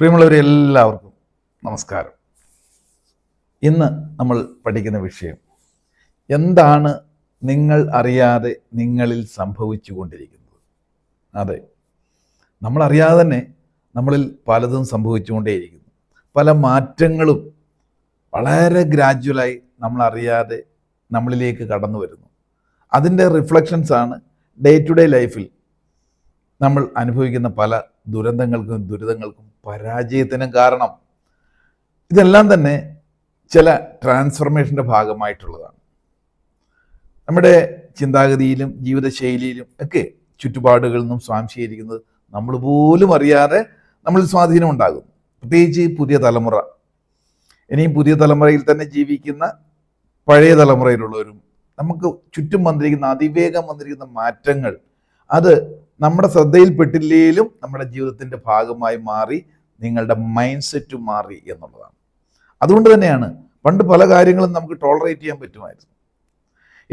പ്രിയമുള്ളവരെ എല്ലാവർക്കും നമസ്കാരം. ഇന്ന് നമ്മൾ പഠിക്കുന്ന വിഷയം എന്താണ് നിങ്ങൾ അറിയാതെ നിങ്ങളിൽ സംഭവിച്ചു കൊണ്ടിരിക്കുന്നത് അതെ നമ്മളറിയാതെ തന്നെ നമ്മളിൽ പലതും സംഭവിച്ചുകൊണ്ടേയിരിക്കുന്നു. പല മാറ്റങ്ങളും വളരെ ഗ്രാജ്വലായി നമ്മളറിയാതെ നമ്മളിലേക്ക് കടന്നു വരുന്നു. അതിന്റെ റിഫ്ലക്ഷൻസ് ആണ് ഡേ ടു ഡേ ലൈഫിൽ നമ്മൾ അനുഭവിക്കുന്ന പല ദുരന്തങ്ങൾക്കും ദുരിതങ്ങൾക്കും പരാജയത്തിനും കാരണം. ഇതെല്ലാം തന്നെ ചില ട്രാൻസ്ഫർമേഷന്റെ ഭാഗമായിട്ടുള്ളതാണ്. നമ്മുടെ ചിന്താഗതിയിലും ജീവിതശൈലിയിലും ഒക്കെ ചുറ്റുപാടുകളിൽ നിന്നും സ്വാംശീകരിക്കുന്നത് നമ്മൾ പോലും അറിയാതെ നമ്മൾ സ്വാധീനം ഉണ്ടാകും പ്രത്യേകിച്ച് പുതിയ തലമുറ. ഇനിയും പുതിയ തലമുറയിൽ തന്നെ ജീവിക്കുന്ന പഴയ തലമുറയിലുള്ളവരും നമുക്ക് ചുറ്റും വന്നിരിക്കുന്ന അതിവേഗം വന്നിരിക്കുന്ന മാറ്റങ്ങൾ അത് നമ്മുടെ ശ്രദ്ധയിൽപ്പെട്ടില്ലെങ്കിലും നമ്മുടെ ജീവിതത്തിന്റെ ഭാഗമായി മാറി നിങ്ങളുടെ മൈൻഡ് സെറ്റ് മാറി എന്നുള്ളതാണ്. അതുകൊണ്ട് തന്നെയാണ് പണ്ട് പല കാര്യങ്ങളും നമുക്ക് ടോളറേറ്റ് ചെയ്യാൻ പറ്റുമായിരുന്നു.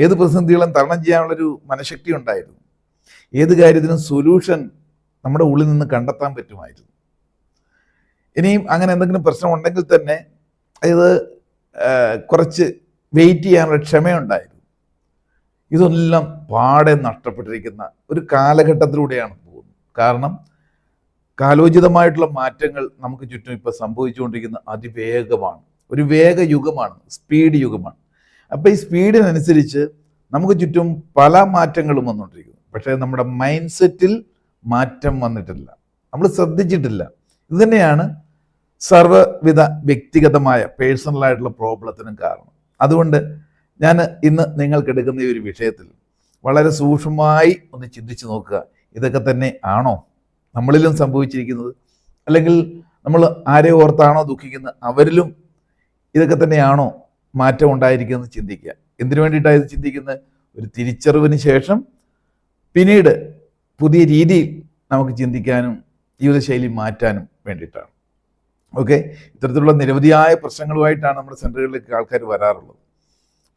ഏത് പ്രതിസന്ധികളും തരണം ചെയ്യാനുള്ളൊരു മനഃശക്തി ഉണ്ടായിരുന്നു. ഏത് കാര്യത്തിനും സൊല്യൂഷൻ നമ്മുടെ ഉള്ളിൽ നിന്ന് കണ്ടെത്താൻ പറ്റുമായിരുന്നു. ഇനിയും അങ്ങനെ എന്തെങ്കിലും പ്രശ്നം ഉണ്ടെങ്കിൽ തന്നെ ഇത് കുറച്ച് വെയിറ്റ് ചെയ്യാനുള്ള ക്ഷമയുണ്ടായിരുന്നു. ഇതെല്ലാം പാടെ നഷ്ടപ്പെട്ടിരിക്കുന്ന ഒരു കാലഘട്ടത്തിലൂടെയാണ് പോകുന്നത്. കാരണം കാലോചിതമായിട്ടുള്ള മാറ്റങ്ങൾ നമുക്ക് ചുറ്റും ഇപ്പോൾ സംഭവിച്ചുകൊണ്ടിരിക്കുന്ന അതിവേഗമാണ്. ഒരു വേഗ യുഗമാണ് സ്പീഡ് യുഗമാണ്. അപ്പോൾ ഈ സ്പീഡിനനുസരിച്ച് നമുക്ക് ചുറ്റും പല മാറ്റങ്ങളും വന്നുകൊണ്ടിരിക്കുന്നു. പക്ഷേ നമ്മുടെ മൈൻഡ് സെറ്റിൽ മാറ്റം വന്നിട്ടില്ല. നമ്മൾ ശ്രദ്ധിച്ചിട്ടില്ല. ഇത് തന്നെയാണ് സർവവിധ വ്യക്തിഗതമായ പേഴ്സണലായിട്ടുള്ള പ്രോബ്ലത്തിനും കാരണം. അതുകൊണ്ട് ഞാൻ ഇന്ന് നിങ്ങൾക്ക് എടുക്കുന്ന ഈ ഒരു വിഷയത്തിൽ വളരെ സൂക്ഷ്മമായി ഒന്ന് ചിന്തിച്ചു നോക്കുക. ഇതൊക്കെ തന്നെ ആണോ നമ്മളിലും സംഭവിച്ചിരിക്കുന്നത്? അല്ലെങ്കിൽ നമ്മൾ ആരെ ഓർത്താണോ ദുഃഖിക്കുന്നത്? അവരിലും ഇതൊക്കെ തന്നെയാണോ മാറ്റം ഉണ്ടായിരിക്കുന്നത് ചിന്തിക്കുക. എന്തിനു വേണ്ടിയിട്ടാണ് ഇത് ചിന്തിക്കുന്നത്? ഒരു തിരിച്ചറിവിന് ശേഷം പിന്നീട് പുതിയ രീതിയിൽ നമുക്ക് ചിന്തിക്കാനും ജീവിതശൈലി മാറ്റാനും വേണ്ടിയിട്ടാണ്. ഓക്കെ? ഇത്തരത്തിലുള്ള നിരവധിയായ പ്രശ്നങ്ങളുമായിട്ടാണ് നമ്മുടെ സെന്ററുകളിലേക്ക് ആൾക്കാർ വരാറുള്ളത്.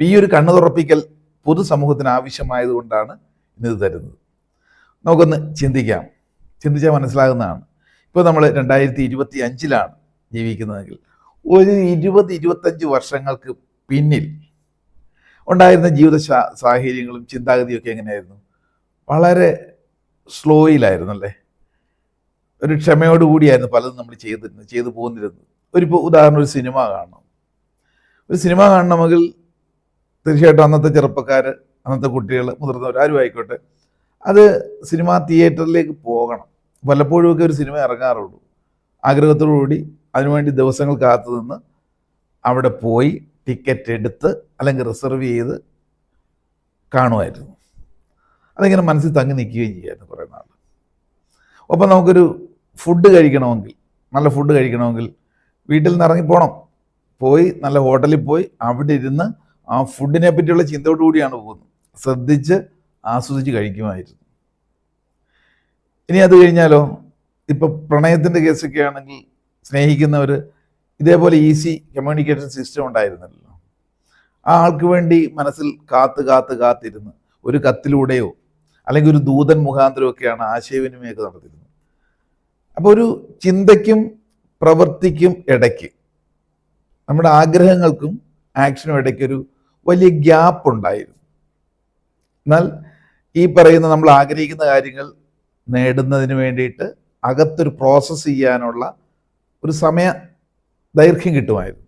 ഈ ഒരു കണ്ണു തുറപ്പിക്കൽ പൊതുസമൂഹത്തിന് ആവശ്യമായതുകൊണ്ടാണ് ഇന്നിത് തരുന്നത്. നമുക്കൊന്ന് ചിന്തിക്കാം. ചിന്തിച്ചാൽ മനസ്സിലാകുന്നതാണ്. ഇപ്പോൾ നമ്മൾ രണ്ടായിരത്തി ഇരുപത്തി അഞ്ചിലാണ് ജീവിക്കുന്നതെങ്കിൽ ഒരു ഇരുപത് ഇരുപത്തഞ്ച് വർഷങ്ങൾക്ക് പിന്നിൽ ഉണ്ടായിരുന്ന ജീവിത സാഹചര്യങ്ങളും ചിന്താഗതിയും ഒക്കെ എങ്ങനെയായിരുന്നു? വളരെ സ്ലോയിലായിരുന്നു അല്ലേ? ഒരു ക്ഷമയോടുകൂടിയായിരുന്നു പലതും നമ്മൾ ചെയ്തിരുന്നത് ചെയ്തു പോകുന്നിരുന്നത് ഒരു ഉദാഹരണം ഒരു സിനിമ കാണണം. ഒരു സിനിമ കാണണമെങ്കിൽ തീർച്ചയായിട്ടും അന്നത്തെ ചെറുപ്പക്കാർ അന്നത്തെ കുട്ടികൾ മുതിർന്നവർ ആരും ആയിക്കോട്ടെ. അത് സിനിമാ തിയേറ്ററിലേക്ക് പോകണം. വല്ലപ്പോഴും ഒക്കെ ഒരു സിനിമ ഇറങ്ങാറുള്ളൂ. ആഗ്രഹത്തോടുകൂടി അതിനുവേണ്ടി ദിവസങ്ങൾ കാത്തു നിന്ന് അവിടെ പോയി ടിക്കറ്റ് എടുത്ത് അല്ലെങ്കിൽ റിസർവ് ചെയ്ത് കാണുമായിരുന്നു. അതിങ്ങനെ മനസ്സിൽ തങ്ങി നിൽക്കുകയും ചെയ്യായിരുന്നു കുറേ നാൾ ഒപ്പം നമുക്കൊരു ഫുഡ് കഴിക്കണമെങ്കിൽ നല്ല ഫുഡ് കഴിക്കണമെങ്കിൽ വീട്ടിൽ നിന്ന് ഇറങ്ങിപ്പോണം പോയി നല്ല ഹോട്ടലിൽ പോയി അവിടെ ഇരുന്ന് ആ ഫുഡിനെ പറ്റിയുള്ള ചിന്തയോടുകൂടിയാണ് പോകുന്നത്. ശ്രദ്ധിച്ച് ആസ്വദിച്ച് കഴിക്കുമായിരുന്നു. ഇനി അത് കഴിഞ്ഞാലോ? ഇപ്പം പ്രണയത്തിന്റെ കേസൊക്കെ ആണെങ്കിൽ സ്നേഹിക്കുന്നവർ ഇതേപോലെ ഈസി കമ്മ്യൂണിക്കേഷൻ സിസ്റ്റം ഉണ്ടായിരുന്നല്ലോ. ആ ആൾക്ക് വേണ്ടി മനസ്സിൽ കാത്ത് കാത്ത് കാത്തിരുന്ന് ഒരു കത്തിലൂടെയോ അല്ലെങ്കിൽ ഒരു ദൂതൻ മുഖാന്തരമൊക്കെയാണ് ആശയവിനിമയമൊക്കെ നടത്തിയിരുന്നത്. അപ്പോൾ ഒരു ചിന്തയ്ക്കും പ്രവൃത്തിക്കും ഇടയ്ക്ക് നമ്മുടെ ആഗ്രഹങ്ങൾക്കും ആക്ഷനും ഇടയ്ക്കൊരു വലിയ ഗ്യാപ്പ് ഉണ്ടായിരുന്നു. എന്നാൽ ഈ പറയുന്ന നമ്മൾ ആഗ്രഹിക്കുന്ന കാര്യങ്ങൾ നേടുന്നതിന് വേണ്ടിയിട്ട് അകത്തൊരു പ്രോസസ്സ് ചെയ്യാനുള്ള ഒരു സമയ ദൈർഘ്യം കിട്ടുമായിരുന്നു.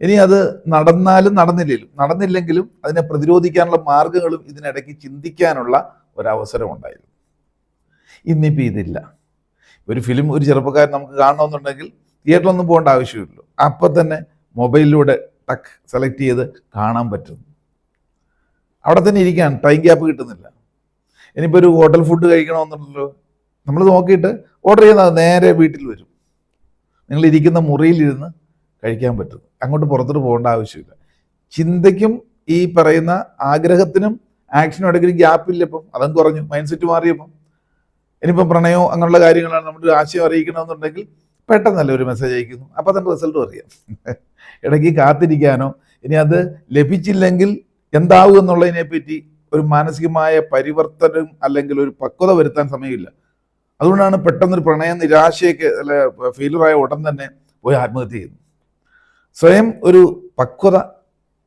ഇനി അത് നടന്നാലും നടന്നില്ലെങ്കിലും നടന്നില്ലെങ്കിലും അതിനെ പ്രതിരോധിക്കാനുള്ള മാർഗങ്ങളും ഇതിനിടയ്ക്ക് ചിന്തിക്കാനുള്ള ഒരവസരം ഉണ്ടായിരുന്നു. ഇന്നിപ്പോൾ ഇതില്ല. ഒരു ഫിലിം ഒരു ചെറുപ്പക്കാരൻ നമുക്ക് കാണണമെന്നുണ്ടെങ്കിൽ തിയേറ്ററിലൊന്നും പോകേണ്ട ആവശ്യമില്ലല്ലോ. അപ്പം തന്നെ മൊബൈലിലൂടെ ടക്ക് സെലക്ട് ചെയ്ത് കാണാൻ പറ്റുന്നു അവിടെ തന്നെ ഇരിക്കാൻ ടൈം ഗ്യാപ്പ് കിട്ടുന്നില്ല. ഇനിയിപ്പോൾ ഒരു ഹോട്ടൽ ഫുഡ് കഴിക്കണമെന്നുണ്ടല്ലോ. നമ്മൾ നോക്കിയിട്ട് ഓർഡർ ചെയ്യുന്നത് നേരെ വീട്ടിൽ വരും. നിങ്ങൾ ഇരിക്കുന്ന മുറിയിലിരുന്ന് കഴിക്കാൻ പറ്റും. അങ്ങോട്ട് പുറത്തോട്ട് പോകേണ്ട ആവശ്യമില്ല. ചിന്തയ്ക്കും ഈ പറയുന്ന ആഗ്രഹത്തിനും ആക്ഷനും ഇടയ്ക്കൊരു ഗ്യാപ്പില്ല ഇപ്പം അതും കുറഞ്ഞു. മൈൻഡ് സെറ്റ് മാറിയപ്പം. ഇനിയിപ്പം പ്രണയമോ അങ്ങനെയുള്ള കാര്യങ്ങളാണ് നമ്മുടെ ആശയം അറിയിക്കണമെന്നുണ്ടെങ്കിൽ പെട്ടെന്നല്ല ഒരു മെസ്സേജ് അയക്കുന്നു. അപ്പം തന്നെ റിസൾട്ടും അറിയാം. ഇടയ്ക്ക് കാത്തിരിക്കാനോ. ഇനി അത് ലഭിച്ചില്ലെങ്കിൽ എന്താവും എന്നുള്ളതിനെ പറ്റി ഒരു മാനസികമായ പരിവർത്തനം അല്ലെങ്കിൽ ഒരു പക്വത വരുത്താൻ സമയമില്ല. അതുകൊണ്ടാണ് പെട്ടെന്നൊരു പ്രണയ നിരാശയൊക്കെ അല്ലെ ഫെയിലറായ ഉടൻ തന്നെ പോയി ആത്മഹത്യ ചെയ്യുന്നു സ്വയം ഒരു പക്വത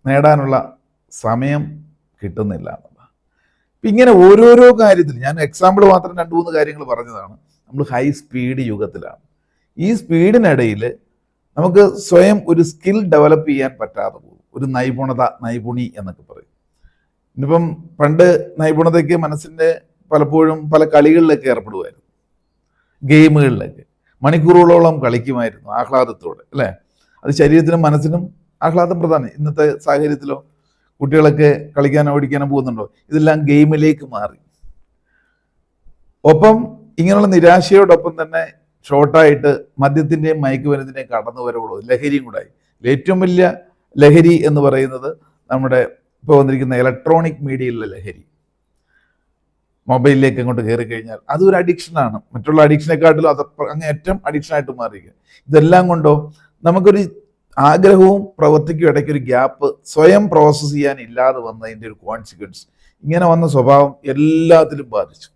നേടാനുള്ള സമയം കിട്ടുന്നില്ല എന്നുള്ളതാണ്. ഇങ്ങനെ ഓരോരോ കാര്യത്തിൽ ഞാൻ എക്സാമ്പിൾ മാത്രം രണ്ട് മൂന്ന് കാര്യങ്ങൾ പറഞ്ഞതാണ്. നമ്മൾ ഹൈ സ്പീഡ് യുഗത്തിലാണ്. ഈ സ്പീഡിനിടയിൽ നമുക്ക് സ്വയം ഒരു സ്കിൽ ഡെവലപ്പ് ചെയ്യാൻ പറ്റാതെ പോകും. ഒരു നൈപുണത നൈപുണി എന്നൊക്കെ പറയും. ഇനിയിപ്പം പണ്ട് നൈപുണതയ്ക്ക് മനസ്സിന്റെ പലപ്പോഴും പല കളികളിലൊക്കെ ഏർപ്പെടുമായിരുന്നു ഗെയിമുകളിലൊക്കെ. മണിക്കൂറുകളോളം കളിക്കുമായിരുന്നു ആഹ്ലാദത്തോടെ അല്ലേ? അത് ശരീരത്തിനും മനസ്സിനും ആഹ്ലാദം പ്രധാനം. ഇന്നത്തെ സാഹചര്യത്തിലോ കുട്ടികളൊക്കെ കളിക്കാനോ ഓടിക്കാനോ പോകുന്നുണ്ടോ? ഇതെല്ലാം ഗെയിമിലേക്ക് മാറി. ഒപ്പം ഇങ്ങനെയുള്ള നിരാശയോടൊപ്പം തന്നെ ഷോർട്ടായിട്ട് മദ്യത്തിന്റെയും മയക്കുമരുന്നിന്റെയും കടന്നു വരവുള്ളൂ ലഹരിയും കൂടായി. ഏറ്റവും വലിയ ലഹരി എന്ന് പറയുന്നത് നമ്മുടെ ഇപ്പോൾ വന്നിരിക്കുന്ന ഇലക്ട്രോണിക് മീഡിയയിലുള്ള ലഹരി. മൊബൈലിലേക്ക് അങ്ങോട്ട് കയറി കഴിഞ്ഞാൽ അതൊരു അഡിക്ഷനാണ് മറ്റുള്ള അഡിക്ഷനെക്കാട്ടിലും അത് ഏറ്റവും അഡിക്ഷനായിട്ട് മാറിയിരിക്കുക. ഇതെല്ലാം കൊണ്ടോ നമുക്കൊരു ആഗ്രഹവും പ്രവൃത്തിക്കും ഇടയ്ക്ക് ഒരു ഗ്യാപ്പ് സ്വയം പ്രോസസ്സ് ചെയ്യാൻ ഇല്ലാതെ വന്നതിന്റെ ഒരു കോൺസിക്വൻസ് ഇങ്ങനെ വന്ന സ്വഭാവം എല്ലാത്തിലും ബാധിച്ചു.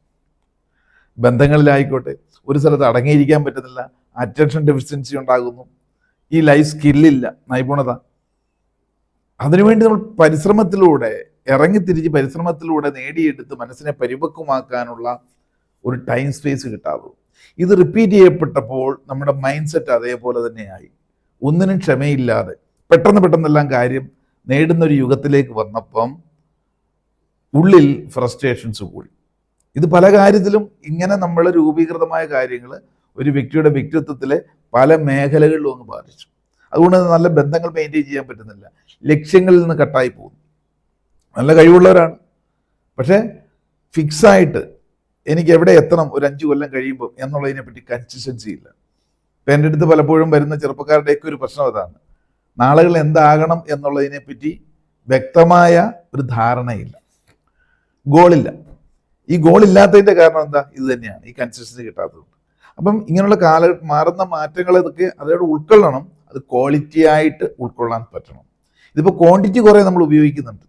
ബന്ധങ്ങളിലായിക്കോട്ടെ ഒരു സ്ഥലത്ത് അടങ്ങിയിരിക്കാൻ പറ്റുന്നില്ല അറ്റൻഷൻ ഡെഫിഷ്യൻസി ഉണ്ടാകുന്നു. ഈ ലൈഫ് സ്കില്ലില്ല നൈപുണത. അതിനുവേണ്ടി നമ്മൾ പരിശ്രമത്തിലൂടെ ഇറങ്ങിത്തിരിച്ച് പരിശ്രമത്തിലൂടെ നേടിയെടുത്ത് മനസ്സിനെ പരിപക്വമാക്കാനുള്ള ഒരു ടൈം സ്പേസ് കിട്ടാതെ ഇത് റിപ്പീറ്റ് ചെയ്യപ്പെട്ടപ്പോൾ നമ്മുടെ മൈൻഡ് സെറ്റ് അതേപോലെ തന്നെയായി. ഒന്നിനും ക്ഷമയില്ലാതെ പെട്ടെന്ന് പെട്ടെന്നെല്ലാം കാര്യം നേടുന്ന ഒരു യുഗത്തിലേക്ക് വന്നപ്പം ഉള്ളിൽ ഫ്രസ്ട്രേഷൻസ് കൂടി. ഇത് പല കാര്യത്തിലും ഇങ്ങനെ നമ്മൾ രൂപീകൃതമായ കാര്യങ്ങൾ ഒരു വ്യക്തിയുടെ വ്യക്തിത്വത്തിലെ പല മേഖലകളിലും ഒന്ന് ബാധിച്ചു. അതുകൊണ്ട് നല്ല ബന്ധങ്ങൾ മെയിന്റെയിൻ ചെയ്യാൻ പറ്റുന്നില്ല. ലക്ഷ്യങ്ങളിൽ നിന്ന് കട്ടായി പോകുന്നു. നല്ല കഴിവുള്ളവരാണ്. പക്ഷേ ഫിക്സായിട്ട് എനിക്ക് എവിടെ എത്തണം? ഒരു അഞ്ച് കൊല്ലം കഴിയുമ്പോൾ എന്നുള്ളതിനെ പറ്റി കൺസിസ്റ്റൻസി ഇല്ല. ഇപ്പം എന്റെ അടുത്ത് പലപ്പോഴും വരുന്ന ചെറുപ്പക്കാരുടെയൊക്കെ ഒരു പ്രശ്നം അതാണ്. നാളുകൾ എന്താകണം എന്നുള്ളതിനെപ്പറ്റി വ്യക്തമായ ഒരു ധാരണയില്ല. ഗോളില്ല ഈ ഗോൾ ഇല്ലാത്തതിന്റെ കാരണം എന്താ? ഇത് തന്നെയാണ്. ഈ കൺസിസ്റ്റൻസി കിട്ടാത്തത്. അപ്പം ഇങ്ങനെയുള്ള കാല മാറുന്ന മാറ്റങ്ങൾ ഇതൊക്കെ അതോട് ഉൾക്കൊള്ളണം. അത് ക്വാളിറ്റി ആയിട്ട് ഉൾക്കൊള്ളാൻ പറ്റണം. ഇതിപ്പോൾ ക്വാണ്ടിറ്റി കുറേ നമ്മൾ ഉപയോഗിക്കുന്നുണ്ട്.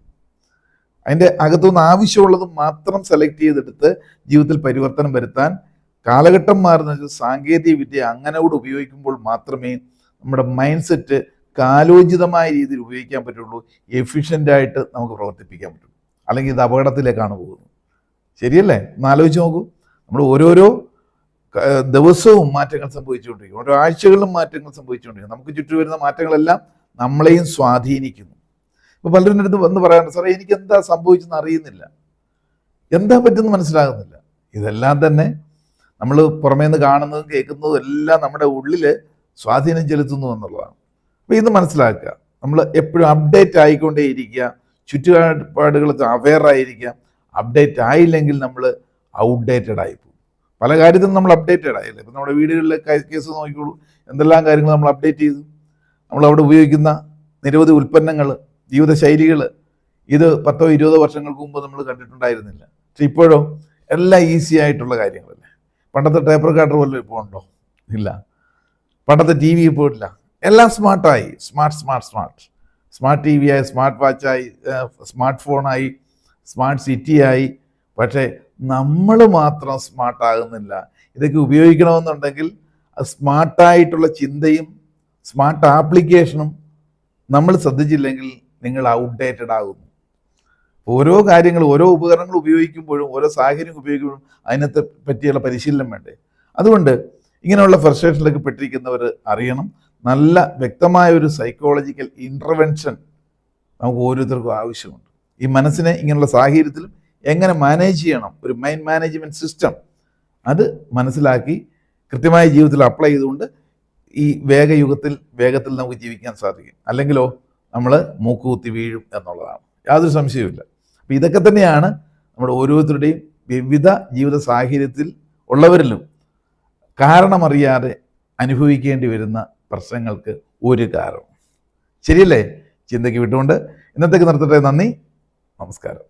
അതിന്റെ അകത്തുനിന്ന് ആവശ്യമുള്ളത് മാത്രം സെലക്ട് ചെയ്തെടുത്ത് ജീവിതത്തിൽ പരിവർത്തനം വരുത്താൻ കാലഘട്ടം മാറുന്ന സാങ്കേതിക വിദ്യ അങ്ങനെ കൂടെ ഉപയോഗിക്കുമ്പോൾ മാത്രമേ നമ്മുടെ മൈൻഡ് സെറ്റ് കാലോചിതമായ രീതിയിൽ ഉപയോഗിക്കാൻ പറ്റുള്ളൂ. എഫിഷ്യന്റായിട്ട് നമുക്ക് പ്രവർത്തിപ്പിക്കാൻ പറ്റുള്ളൂ അല്ലെങ്കിൽ ഇത് അപകടത്തിലേക്കാണ് പോകുന്നത്. ശരിയല്ലേ? ഒന്ന് ആലോചിച്ച് നോക്കൂ. നമ്മൾ ഓരോരോ ദിവസവും മാറ്റങ്ങൾ സംഭവിച്ചുകൊണ്ടിരിക്കും. ഓരോ ആഴ്ചകളിലും മാറ്റങ്ങൾ സംഭവിച്ചുകൊണ്ടിരിക്കും. നമുക്ക് ചുറ്റും വരുന്ന മാറ്റങ്ങളെല്ലാം നമ്മളെയും സ്വാധീനിക്കുന്നു. ഇപ്പോൾ പലരും എന്റെ അടുത്ത് വന്ന് പറയാറുണ്ട് സാറേ എനിക്ക് എന്താ സംഭവിച്ചെന്ന് അറിയുന്നില്ല. എന്താ പറ്റുമെന്ന് മനസ്സിലാകുന്നില്ല. ഇതെല്ലാം തന്നെ നമ്മൾ പുറമേ നിന്ന് കാണുന്നതും കേൾക്കുന്നതും എല്ലാം നമ്മുടെ ഉള്ളിൽ സ്വാധീനം ചെലുത്തുന്നു എന്നുള്ളതാണ്. അപ്പോൾ ഇന്ന് മനസ്സിലാക്കുക നമ്മൾ എപ്പോഴും അപ്ഡേറ്റ് ആയിക്കൊണ്ടേയിരിക്കുക ചുറ്റുപാടുകൾ അവെയർ ആയിരിക്കുക അപ്ഡേറ്റ് ആയില്ലെങ്കിൽ നമ്മൾ ഔട്ട്ഡേറ്റഡ് ആയിപ്പോകും പല കാര്യത്തിലും നമ്മൾ അപ്ഡേറ്റഡ് ആയില്ല? ഇപ്പം നമ്മുടെ വീടുകളിലെ കേസ് നോക്കിക്കോളൂ. എന്തെല്ലാം കാര്യങ്ങൾ നമ്മൾ അപ്ഡേറ്റ് ചെയ്തു? നമ്മൾ അവിടെ ഉപയോഗിക്കുന്ന നിരവധി ഉൽപ്പന്നങ്ങൾ ജീവിതശൈലികൾ ഇത് പത്തോ ഇരുപതോ വർഷങ്ങൾക്ക് മുമ്പ് നമ്മൾ കണ്ടിട്ടുണ്ടായിരുന്നില്ല. പക്ഷെ ഇപ്പോഴോ എല്ലാം ഈസി ആയിട്ടുള്ള കാര്യങ്ങളല്ലേ? പണ്ടത്തെ ടേപ്പർ കാട്ടർ പോലെ ഇപ്പോൾ ഉണ്ടോ? ഇല്ല. പണ്ടത്തെ ടി വി ഇപ്പോൾ ഇല്ല. എല്ലാം സ്മാർട്ടായി smart smart smart smart T V ആയി സ്മാർട്ട് വാച്ചായി സ്മാർട്ട് ഫോണായി സ്മാർട്ട് സിറ്റി ആയി. പക്ഷേ നമ്മൾ മാത്രം സ്മാർട്ടാകുന്നില്ല ഇതൊക്കെ ഉപയോഗിക്കണമെന്നുണ്ടെങ്കിൽ സ്മാർട്ടായിട്ടുള്ള ചിന്തയും സ്മാർട്ട് ആപ്ലിക്കേഷനും നമ്മൾ ശ്രദ്ധിച്ചില്ലെങ്കിൽ നിങ്ങൾ ഔട്ട്ഡേറ്റഡ് ആകുന്നു. ഓരോ കാര്യങ്ങൾ ഓരോ ഉപകരണങ്ങൾ ഉപയോഗിക്കുമ്പോഴും ഓരോ സാഹചര്യം ഉപയോഗിക്കുമ്പോഴും അതിനത്തെ പറ്റിയുള്ള പരിശീലനം വേണ്ടേ? അതുകൊണ്ട് ഇങ്ങനെയുള്ള ഫ്രസ്ട്രേഷനിലൊക്കെ പെട്ടിരിക്കുന്നവർ അറിയണം. നല്ല വ്യക്തമായ ഒരു സൈക്കോളജിക്കൽ ഇന്റർവെൻഷൻ നമുക്ക് ഓരോരുത്തർക്കും ആവശ്യമുണ്ട്. ഈ മനസ്സിനെ ഇങ്ങനെയുള്ള സാഹചര്യത്തിലും എങ്ങനെ മാനേജ് ചെയ്യണം? ഒരു മൈൻഡ് മാനേജ്മെന്റ് സിസ്റ്റം അത് മനസ്സിലാക്കി കൃത്യമായ ജീവിതത്തിൽ അപ്ലൈ ചെയ്തുകൊണ്ട് ഈ വേഗയുഗത്തിൽ വേഗത്തിൽ നമുക്ക് ജീവിക്കാൻ സാധിക്കും. അല്ലെങ്കിലോ നമ്മൾ മൂക്കുകുത്തി വീഴും എന്നുള്ളതാണ്. യാതൊരു സംശയവുമില്ല. അപ്പം ഇതൊക്കെ തന്നെയാണ് നമ്മുടെ ഓരോരുത്തരുടെയും വിവിധ ജീവിത സാഹചര്യത്തിൽ ഉള്ളവരിലും കാരണമറിയാതെ അനുഭവിക്കേണ്ടി വരുന്ന പ്രശ്നങ്ങൾക്ക് ഒരു കാരണം. ശരിയല്ലേ? ചിന്തയ്ക്ക് വിട്ടുകൊണ്ട് ഇന്നത്തേക്ക് നിർത്തട്ടെ. നന്ദി. നമസ്കാരം.